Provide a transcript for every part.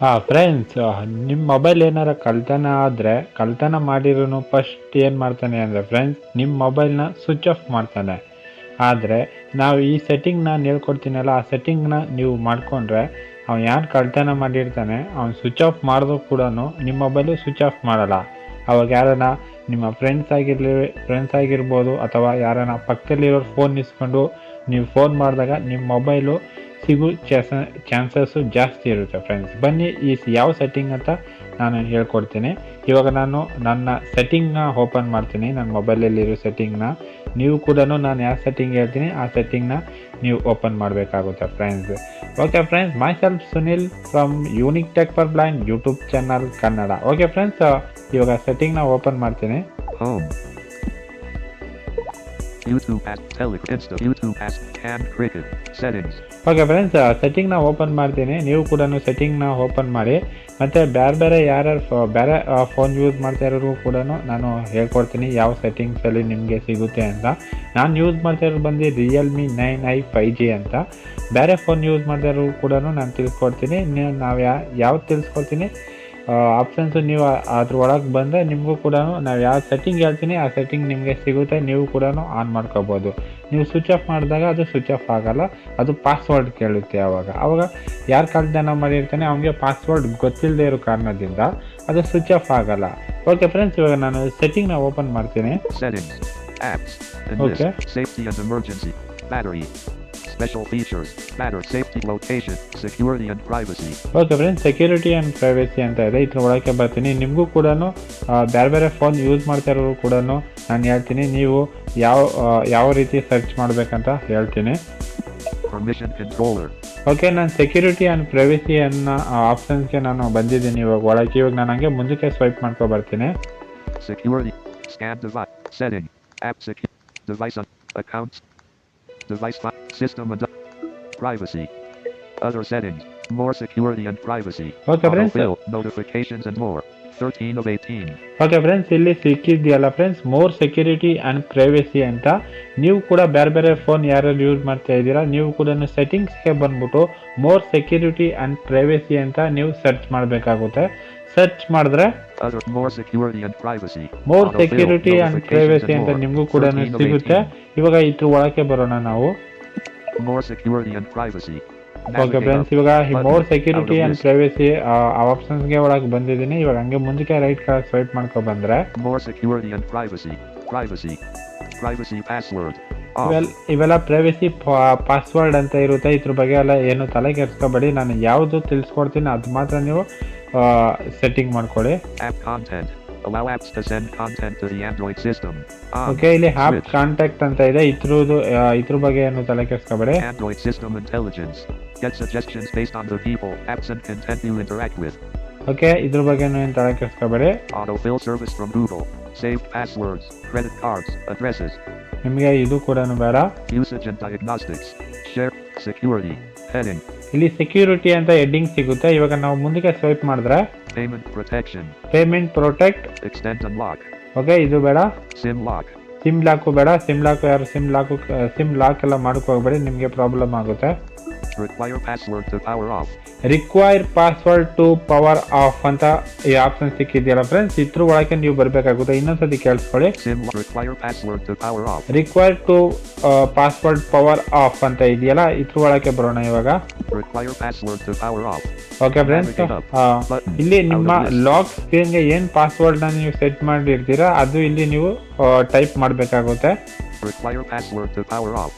ಹಾಂ ಫ್ರೆಂಡ್ಸ್ ನಿಮ್ಮ ಮೊಬೈಲ್ ಏನಾರ ಕಳ್ತನ ಆದರೆ, ಕಳ್ತನ ಮಾಡಿರೋನು ಫಸ್ಟ್ ಏನು ಮಾಡ್ತಾನೆ ಅಂದರೆ ಫ್ರೆಂಡ್ಸ್ ನಿಮ್ಮ ಮೊಬೈಲ್ನ ಸ್ವಿಚ್ ಆಫ್ ಮಾಡ್ತಾನೆ. ಆದರೆ, ನಾವು ಈ ಸೆಟ್ಟಿಂಗ್ ನಾನು ಹೇಳ್ಕೊಡ್ತೀನಲ್ಲ, ಆ ಸೆಟ್ಟಿಂಗ್ನ ನೀವು ಮಾಡಿಕೊಂಡ್ರೆ, ಅವ್ನು ಯಾರು ಕಳ್ತನ ಮಾಡಿರ್ತಾನೆ, ಅವ್ನು ಸ್ವಿಚ್ ಆಫ್ ಮಾಡಿದ್ರು ಕೂಡ ನಿಮ್ಮ ಮೊಬೈಲು ಸ್ವಿಚ್ ಆಫ್ ಮಾಡಲ್ಲ. ಅವಾಗ ಯಾರನ್ನ ನಿಮ್ಮ ಫ್ರೆಂಡ್ಸ್ ಆಗಿರಲಿ ಫ್ರೆಂಡ್ಸ್ ಆಗಿರ್ಬೋದು ಅಥವಾ ಯಾರನ್ನ ಪಕ್ಕದಲ್ಲಿರೋರು ಫೋನ್ ಇಸ್ಕೊಂಡು, ನೀವು ಫೋನ್ ಮಾಡಿದಾಗ ನಿಮ್ಮ ಮೊಬೈಲು ಸಿಗೋ ಚಾಸ ಚಾನ್ಸಸ್ಸು ಜಾಸ್ತಿ ಇರುತ್ತೆ ಫ್ರೆಂಡ್ಸ್ ಬನ್ನಿ ಈ ಯಾವ ಸೆಟ್ಟಿಂಗ್ ಅಂತ ನಾನು ಹೇಳ್ಕೊಡ್ತೀನಿ. ಇವಾಗ ನಾನು ನನ್ನ ಸೆಟ್ಟಿಂಗ್ನ ಓಪನ್ ಮಾಡ್ತೀನಿ. ನನ್ನ ಮೊಬೈಲಲ್ಲಿರೋ ಸೆಟ್ಟಿಂಗ್ನ ನೀವು ಕೂಡ ನಾನು ಯಾವ ಸೆಟ್ಟಿಂಗ್ ಹೇಳ್ತೀನಿ, ಆ ಸೆಟ್ಟಿಂಗ್ನ ನೀವು ಓಪನ್ ಮಾಡಬೇಕಾಗುತ್ತೆ friends okay friends myself Sunil from unique tech for blind YouTube channel Kannada okay friends ಇವಾಗ ಸೆಟ್ಟಿಂಗ್ನ ಓಪನ್ ಮಾಡ್ತೀನಿ. ಓಕೆ ಫ್ರೆಂಡ್ಸ್ ಸೆಟ್ಟಿಂಗ್ನ ಓಪನ್ ಮಾಡ್ತೀನಿ. ನೀವು ಕೂಡ ಸೆಟ್ಟಿಂಗ್ನ ಓಪನ್ ಮಾಡಿ. ಮತ್ತು ಬೇರೆ ಬೇರೆ ಯಾರ್ಯಾರು ಬೇರೆ ಫೋನ್ ಯೂಸ್ ಮಾಡ್ತಾ ಇರೋರು ಕೂಡ ನಾನು ಹೇಳ್ಕೊಡ್ತೀನಿ ಯಾವ ಸೆಟ್ಟಿಂಗ್ಸಲ್ಲಿ ನಿಮಗೆ ಸಿಗುತ್ತೆ ಅಂತ. ನಾನು ಯೂಸ್ ಮಾಡ್ತಾ ಇರೋದು ಬಂದು Realme nine i five G ಅಂತ. ಬೇರೆ ಫೋನ್ ಯೂಸ್ ಮಾಡ್ತಾ ಇರೋರು ಕೂಡ ನಾನು ತಿಳಿಸ್ಕೊಡ್ತೀನಿ ನೀವು ನಾವು ಯಾವ ಯಾವ್ದು ತಿಳಿಸ್ಕೊಡ್ತೀನಿ? ಆಪ್ಷನ್ಸು ನೀವು ಅದ್ರ ಒಳಗೆ ಬಂದರೆ ನಿಮಗೂ ಕೂಡ ನಾವು ಯಾವ ಸೆಟ್ಟಿಂಗ್ ಹೇಳ್ತೀನಿ ಆ ಸೆಟ್ಟಿಂಗ್ ನಿಮಗೆ ಸಿಗುತ್ತೆ ನೀವು ಕೂಡ ಆನ್ ಮಾಡ್ಕೋಬೋದು. ನೀವು ಸ್ವಿಚ್ ಆಫ್ ಮಾಡಿದಾಗ ಅದು ಸ್ವಿಚ್ ಆಫ್ ಆಗೋಲ್ಲ ಅದು ಪಾಸ್ವರ್ಡ್ ಕೇಳುತ್ತೆ ಆವಾಗ ಆವಾಗ ಯಾರು ಕಳ್ತನ ಮಾಡಿರ್ತಾನೆ ಅವನಿಗೆ ಪಾಸ್ವರ್ಡ್ ಗೊತ್ತಿಲ್ಲದೆ ಇರೋ ಕಾರಣದಿಂದ ಅದು ಸ್ವಿಚ್ ಆಫ್ ಆಗಲ್ಲ. ಓಕೆ ಫ್ರೆಂಡ್ಸ್ ಇವಾಗ ನಾನು ಸೆಟ್ಟಿಂಗ್ನ ಓಪನ್ ಮಾಡ್ತೀನಿ. Settings Special features Matter Safety Location Security and privacy okay friends security and privacy ಅಂತ ಇದೆ ಇದ್ರ ಒಳಗೆ ಬರ್ತೀನಿ ನಿಮಗೂ ಕೂಡ ಬೇರೆ ಬೇರೆ ಫೋನ್ ಯೂಸ್ ಮಾಡ್ತಾ ಇರೋರು ಕೂಡ ನಾನು ಹೇಳ್ತೀನಿ ನೀವು ಯಾವ ಯಾವ ರೀತಿ ಸರ್ಚ್ ಮಾಡಬೇಕಂತ ಹೇಳ್ತೀನಿ Permission Controller ಓಕೆ ನಾನು ಸೆಕ್ಯೂರಿಟಿ ಆ್ಯಂಡ್ ಪ್ರೈವೇಸಿ ಅನ್ನೋ ಆಪ್ಷನ್ಸ್ಗೆ ನಾನು ಬಂದಿದ್ದೀನಿ ಇವಾಗ ಒಳಗೆ ಇವಾಗ ನಾನು ಹಂಗೆ ಮುಂದಕ್ಕೆ ಸ್ವೈಪ್ ಮಾಡ್ಕೊ ಬರ್ತೀನಿ Security Scan device Setting App Secure Device Accounts Device System and Privacy. Other settings More security and privacy. Okay, friends. Autofill Notifications and more. 13 of 18 okay friends ಇಲ್ಲಿ ಸಿಕ್ಕಿದೆಯಲ್ಲ friends more security and privacy ಅಂತ. ನೀವು ಕೂಡ ಬೇರೆ ಬೇರೆ phone ಯಾರ್ಯಾರು use ಮಾಡ್ತಾ ಇದ್ದೀರಾ ನೀವು ಕೂಡ ಸೆಟ್ಟಿಂಗ್ಸ್ಗೆ ಬಂದ್ಬಿಟ್ಟು ಮೋರ್ ಸೆಕ್ಯೂರಿಟಿ ಆ್ಯಂಡ್ ಪ್ರೈವೇಸಿ ಅಂತ ನೀವು ಸರ್ಚ್ ಮಾಡಬೇಕಾಗುತ್ತೆ. ಸರ್ಚ್ ಮಾಡಿದ್ರೆ. ಮೋರ್ ಸೆಕ್ಯೂರಿಟಿ ಅಂಡ್ ಪ್ರೈವಸಿ ಅಂತ. ನಿಮಗೂ ಕೂಡ ಸಿಗುತ್ತೆ. ಇವಾಗ ಇದ್ರ ಒಳಕ್ಕೆ ಬರೋಣ ನಾವು. ಮೋರ್. Okay friends. ಇವಾಗ ಮೋರ್ ಸೆಕ್ಯೂರಿಟಿ ಅಂಡ್ ಪ್ರೈವಸಿ ಆ ಆಪ್ಷನ್ಸ್ಗೆ ಒಳಗೆ ಬಂದಿದ್ದೀನಿ. ಇವಾಗ ಹಂಗೆ ಮುಂದಕ್ಕೆ ರೈಟ್ ಕಾರ್ಡ್ ಸ್ವೈಪ್ ಮಾಡ್ಕೊ ಬಂದ್ರೆ. More security and privacy privacy privacy password. ಇವೆಲ್ಲ ಪ್ರೈವಸಿ ಪ್ರೈವೇಸಿ ಪಾಸ್ವರ್ಡ್ ಅಂತ ಇರುತ್ತೆ. ಇದ್ರ ಬಗ್ಗೆ ಎಲ್ಲ ಏನು ತಲೆ ಕೆಡಿಸ್ಕೋಬೇಡಿ ನಾನು ಯಾವುದು ತಿಳಿಸ್ಕೊಡ್ತೀನಿ. ಅದು ಮಾತ್ರ ನೀವು ಸೆಟ್ಟಿಂಗ್ ಮಾಡ್ಕೊಳ್ಳಿ App content. Allow apps to send content to the Android system. Okay ಇಲ್ಲಿ Switch. ಕಾಂಟ್ಯಾಕ್ಟ್ ಅಂತ ಇದೆ ಇದ್ರದ್ದು ಇದ್ರ ಬಗ್ಗೆ ಏನು ತಲೆ ಕೆಡಿಸ್ಕೋಬೇಡಿ Android system intelligence. Get suggestions based on the people, apps, and content you interact with. Okay ಇದ್ರ ಬಗ್ಗೆ ಏನು ತಲೆ ಕೆಡಿಸ್ಕೋಬೇಡಿ Autofill service from Google. save passwords, credit cards, addresses. ನಿಮಗೆ ಇದು ಕೂಡ ಬೇಡ Usage and diagnostics. Share. Security. Heading. ಇಲ್ಲಿ security ಅಂತ ಹೆಡ್ಡಿಂಗ್ ಸಿಗುತ್ತೆ. ಇವಾಗ ನಾವು ಮುಂದಕ್ಕೆ ಸ್ವೈಪ್ ಮಾಡಿದ್ರೆ payment protection payment protect Extend lock okay ಇದು ಬೇಡ. ಸಿಮ್ ಲಾಕ್ ಸಿಮ್ ಲಾಕು ಬೇಡ. ಸಿಮ್ ಲಾಕು ಯಾರು ಸಿಮ್ ಲಾಕು ಸಿಮ್ ಲಾಕ್ ಎಲ್ಲ ಮಾಡ್ಕೋಬೇಡಿ ನಿಮಗೆ ಪ್ರಾಬ್ಲಮ್ ಆಗುತ್ತೆ. Require password to power off. Require password to power off ಅಂತ ಈ ಆಪ್ಷನ್ ಸಿಕ್ಕಿದೆಯಲ್ಲ ಫ್ರೆಂಡ್ಸ್ ಇದ್ರ ಒಳಗೆ ನೀವು ಬರಬೇಕಾಗುತ್ತೆ ಇನ್ನೊಂದ್ಸತಿ ಕೇಳಿಸ್ಕೊಳ್ಳಿ. Require password to power off. Require to password power off ಅಂತ ಇದೆಯಲ್ಲ ಇದ್ರ ಒಳಗೆ ಬರೋಣ ಇವಾಗ Require password to power off. Okay friends ಇಲ್ಲಿ ನಿಮ್ಮ ಲಾಕ್ ಸ್ಕ್ರೀನ್ಗೆ ಏನು ಪಾಸ್ವರ್ಡ್ನ ನೀವು ಸೆಟ್ ಮಾಡಿರ್ತೀರಾ ಅದು ಇಲ್ಲಿ ನೀವು ಟೈಪ್ ಮಾಡಬೇಕಾಗುತ್ತೆ Require password to power off.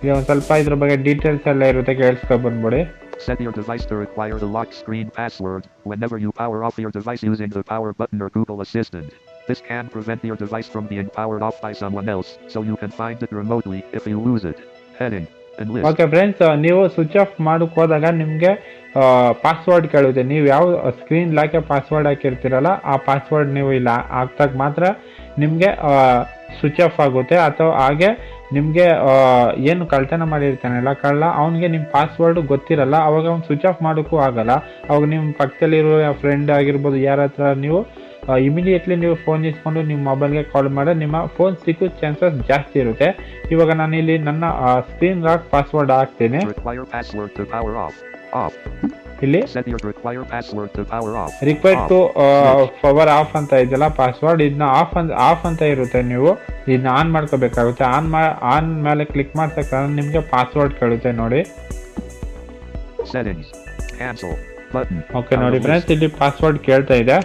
ಇಲ್ಲಿ ಒಂದು ಸ್ವಲ್ಪ ಇದ್ರ ಬಗ್ಗೆ ಡೀಟೇಲ್ಸ್ ಎಲ್ಲ ಇರುತ್ತೆ ಕೇಳಿಸ್ಕೊ ಬಂದ್ಬಿಡಿ Set your device to require the lock screen password whenever you power off your device using the power button or Google Assistant. This can prevent your device from being powered off by someone else, so you can find it remotely if you lose it. Heading. Okay friends ನೀವು switch off ಮಾಡಕ್ ಹೋದಾಗ ನಿಮಗೆ password ಕೇಳುತ್ತೆ ನೀವು ಯಾವ screen ಲಾಕೆ password ಹಾಕಿರ್ತೀರಲ್ಲ ಆ password ನೀವು ಇಲ್ಲ ಹಾಕ್ದಾಗ ಮಾತ್ರ ನಿಮಗೆ ಸ್ವಿಚ್ ಆಫ್ ಆಗುತ್ತೆ ಅಥವಾ ಹಾಗೆ ನಿಮಗೆ ಏನು ಕಳ್ತನ ಮಾಡಿರ್ತಾನಲ್ಲ ಕಳ್ಳ, ಅವನಿಗೆ ನಿಮ್ಮ ಪಾಸ್ವರ್ಡ್ ಗೊತ್ತಿರಲ್ಲ, ಅವಾಗ ಅವ್ನು ಸ್ವಿಚ್ ಆಫ್ ಮಾಡೋಕ್ಕೂ ಆಗಲ್ಲ. ಅವಾಗ ನಿಮ್ಮ ಪಕ್ಕದಲ್ಲಿರೋ ಫ್ರೆಂಡ್ ಆಗಿರ್ಬೋದು, ಯಾರ ಹತ್ರ ನೀವು ಇಮಿಡಿಯೇಟ್ಲಿ ನೀವು ಫೋನ್ ಇಸ್ಕೊಂಡು ನಿಮ್ಮ ಮೊಬೈಲ್ಗೆ ಕಾಲ್ ಮಾಡಿ ನಿಮ್ಮ ಫೋನ್ ಸಿಕ್ಕೋ ಚಾನ್ಸಸ್ ಜಾಸ್ತಿ ಇರುತ್ತೆ. ಇವಾಗ ಇಲ್ಲಿ ನನ್ನ ಸ್ಕ್ರೀನ್ ಲಾಕ್ ಪಾಸ್ವರ್ಡ್ ಹಾಕ್ತೇನೆ. ಇಲ್ಲಿ ರಿಕ್ವೈರ್ ಟು ಪವರ್ ಆಫ್ ಅಂತ ಇದೆಯಲ್ಲ ಪಾಸ್ವರ್ಡ್ ಇದನ್ನ ಆಫ್ ಅಂತ ಆಫ್ ಅಂತ ಇರುತ್ತೆ ನೀವು. ಇದನ್ನ ಆನ್ ಮಾಡ್ಕೋಬೇಕಾಗುತ್ತೆ. ಆನ್ ಮಾ ಆನ್ ಮೇಲೆ ಕ್ಲಿಕ್ ಮಾಡ್ತಕ್ಕ ನಿಮಗೆ ಪಾಸ್ವರ್ಡ್ ಕೇಳುತ್ತೆ ನೋಡಿ. ಓಕೆ ನೋಡಿ ಫ್ರೆಂಡ್ಸ್ ಇಲ್ಲಿ ಪಾಸ್ವರ್ಡ್ ಕೇಳ್ತಾ ಇದೆ.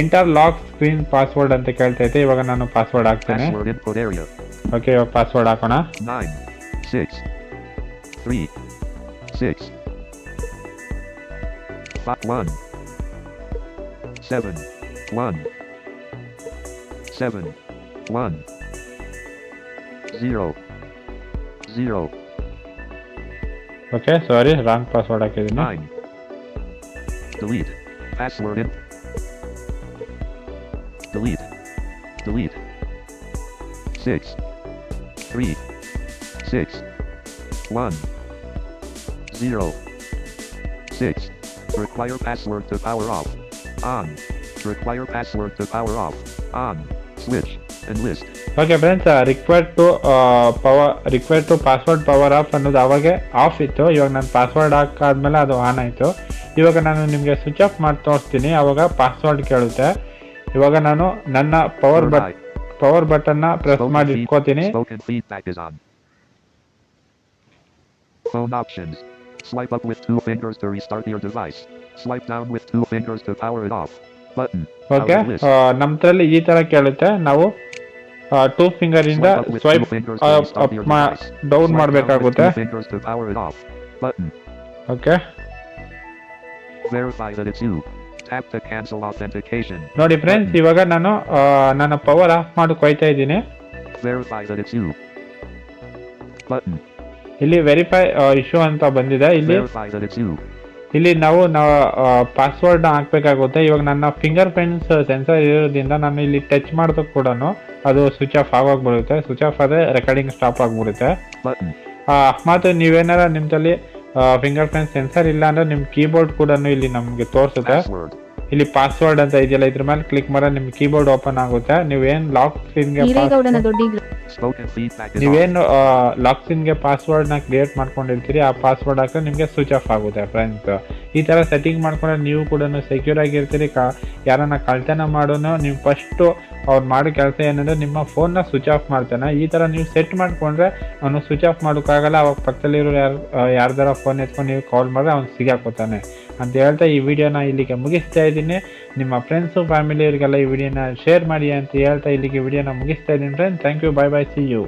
ಎಂಟರ್ ಲಾಕ್ ಸ್ಕ್ರೀನ್ ಪಾಸ್ವರ್ಡ್ ಅಂತ ಕೇಳ್ತಾ ಇದೆ. ಇವಾಗ ನಾನು ಪಾಸ್ವರ್ಡ್ ಹಾಕ್ತೇನೆ. ಓಕೆ ಇವಾಗ ಪಾಸ್ವರ್ಡ್ ಹಾಕೋಣ. Six. Three. Six. Five. One. Seven. One. Seven. One. Zero. Zero. Okay sorry wrong password ಹಾಕಿದ್ದೀನಿ Nine. Delete. Password in. Delete. Delete. Six. Three. Six. One. Zero. Six. Require password to power off. On. Require password to power off. On. Switch. Enlist. Okay friends require to power require to password power off ಅನ್ನೋದು ಅವಾಗೆ of ಇತ್ತು ಇವಾಗ ನಾನು password ಹಾಕಾದ್ಮೇಲೆ ಅದು on ಆಯಿತು ಇವಾಗ ನಾನು ನಿಮಗೆ ಸ್ವಿಚ್ ಆಫ್ ಮಾಡಿ ತೋರಿಸ್ತೀನಿ ಅವಾಗ ಪಾಸ್ವರ್ಡ್ ಕೇಳುತ್ತೆ ಇವಾಗ ನಾನು ನನ್ನ ಪವರ್ ಬಟ್. ಪವರ್ ಬಟನ್ನ ಪ್ರೆಸ್ ಮಾಡಿ ಇಟ್ಕೋತೀನಿ Spoken feedback is on. Phone options. Swipe up with two fingers to restart your device. Swipe down with two fingers to power it off. Button. Okay Power list. ನಮ್ದ್ರಲ್ಲಿ ಈ ತರ ಕೇಳುತ್ತೆ ನಾವು two finger ಇಂದ Swipe up with swipe two fingers to restart your device. Down Swipe down with ಮಾಡಬೇಕಾಗುತ್ತೆ two fingers to power it off. Button. Okay Verify that it's you. Tap to cancel authentication. ನೋಡಿ friends ಇವಾಗ ನಾನು ಆ, ನನ್ನ power of ಮಾಡಿ ಕೊಯ್ತಾ ಇದ್ದೀನಿ Verify that it's you. Button. ಇಲ್ಲಿ verify issue ಅಂತ ಬಂದಿದೆ. ಇಲ್ಲಿ. ಇಲ್ಲಿ ನಾವು ನಾವು ಪಾಸ್ವರ್ಡ್ ಹಾಕ್ಬೇಕಾಗುತ್ತೆ. ಇವಾಗ ನನ್ನ ಫಿಂಗರ್ ಪ್ರಿಂಟ್ಸ್ ಸೆನ್ಸರ್ ಇರೋದ್ರಿಂದ ನಾನು ಇಲ್ಲಿ ಟಚ್ ಮಾಡಿದ್ರು ಕೂಡ ಅದು ಸ್ವಿಚ್ ಆಫ್ ಆಗೋಗ್ಬಿಡುತ್ತೆ. ಸ್ವಿಚ್ ಆಫ್ ಆದರೆ ರೆಕಾರ್ಡಿಂಗ್ ಸ್ಟಾಪ್ ಆಗಿಬಿಡುತ್ತೆ. ಮತ್ತು ನೀವೇನಾರ ನಿಮ್ಮಲ್ಲಿ ಫಿಂಗರ್ ಪ್ರಿಂಟ್ ಸೆನ್ಸರ್ ಇಲ್ಲ ಅಂದ್ರೆ ನಿಮ್ಮ ಕೀಬೋರ್ಡ್ ಕೂಡ ಇಲ್ಲಿ ನಮಗೆ ತೋರಿಸುತ್ತೆ. ಇಲ್ಲಿ ಪಾಸ್ವರ್ಡ್ ಅಂತ ಇದೆಯಲ್ಲ ಇದ್ರ ಮೇಲೆ ಕ್ಲಿಕ್ ಮಾಡಿದ್ರೆ ನಿಮ್ಮ ಕೀಬೋರ್ಡ್ ಓಪನ್ ಆಗುತ್ತೆ. ನೀವೇನ್ ಲಾಕ್ ಸ್ಕ್ರೀನ್ಗೆ ನೀವೇನು ಲಾಕ್ಸಿನ್ಗೆ ಪಾಸ್ವರ್ಡ್ನ ಕ್ರಿಯೇಟ್ ಮಾಡ್ಕೊಂಡಿರ್ತೀರಿ, ಆ ಪಾಸ್ವರ್ಡ್ ಹಾಕಿದ್ರೆ ನಿಮಗೆ ಸ್ವಿಚ್ ಆಫ್ ಆಗುತ್ತೆ ಫ್ರೆಂಡ್ಸ್ ಈ ತರ ಸೆಟ್ಟಿಂಗ್ ಮಾಡ್ಕೊಂಡ್ರೆ ನೀವು ಕೂಡ ಸೆಕ್ಯೂರ್ ಆಗಿರ್ತೀರಿ. ಕಾ, ಯಾರನ್ನ ಕಳ್ತನ ಮಾಡೋನು, ನೀವು ಫಸ್ಟು ಅವ್ರು ಮಾಡೋ ಕೆಲಸ ಏನಂದ್ರೆ ನಿಮ್ಮ ಫೋನ್ನ ಸ್ವಿಚ್ ಆಫ್ ಮಾಡ್ತಾನೆ. ಈ ತರ ನೀವು ಸೆಟ್ ಮಾಡ್ಕೊಂಡ್ರೆ ಅವನು ಸ್ವಿಚ್ ಆಫ್ ಮಾಡೋಕ್ಕಾಗಲ್ಲ. ಅವಾಗ ಪಕ್ಕದಲ್ಲಿರೋ ಯಾರು ಯಾರ್ದಾರ ಫೋನ್ ಎತ್ಕೊಂಡು ನೀವು ಕಾಲ್ ಮಾಡಿದ್ರೆ ಅವ್ನು ಸಿಗಾಕೋತಾನೆ. ಅಂತ ಹೇಳ್ತಾ ಈ ವಿಡಿಯೋನ ಇಲ್ಲಿಗೆ ಮುಗಿಸ್ತಾ ಇದ್ದೀನಿ. ನಿಮ್ಮ ಫ್ರೆಂಡ್ಸು ಫ್ಯಾಮಿಲಿಯವರಿಗೆಲ್ಲ ಈ ವಿಡಿಯೋನ ಶೇರ್ ಮಾಡಿ ಅಂತ ಹೇಳ್ತಾ ಇಲ್ಲಿಗೆ ವಿಡಿಯೋನ ಮುಗಿಸ್ತಾ ಇದ್ದೀನಿ friends thank you bye bye see you